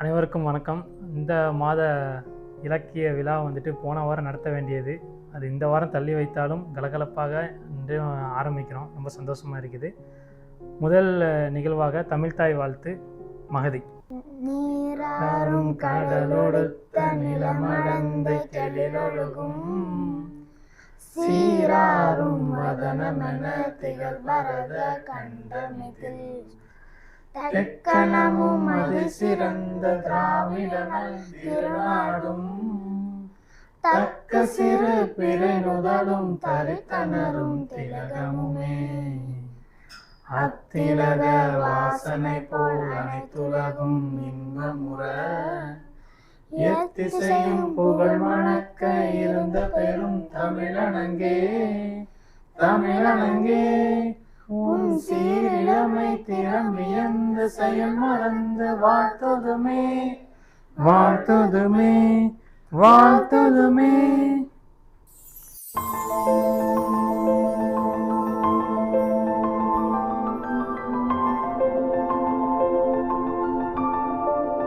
அனைவருக்கும் வணக்கம். இந்த மாத இலக்கிய விழா வந்துட்டு போன வாரம் நடத்த வேண்டியது. அது இந்த வாரம் தள்ளி வைத்தாலும் கலகலப்பாக இன்று ஆரம்பிக்கிறோம். ரொம்ப சந்தோஷமாக இருக்குது. முதல் நிகழ்வாக தமிழ்தாய் வாழ்த்து மகதி. நீராறும் கடலொடுத்த நிலமடந்த கெழிலொழுகும். சீராறும் வதனமென திகழ் வரத கண்டமிதில். தக்கணமும் அது சிறந்த திராவிடனல் திருநாடும் தக்க சிறு பிறனுதலும் தரித்தனரும் திலகமுமே அத்திலக வாசனை போல் அனைத்துலகும் இன்பமுற எத்திசையும் புகழ் மணக்க இருந்த பெரும் தமிழனங்கே தமிழனங்கே உன் சீரிழமை திறம் வியந்த செயல் மறந்து வாழ்த்துதுமே வாழ்த்துதுமே வாழ்த்துதுமே.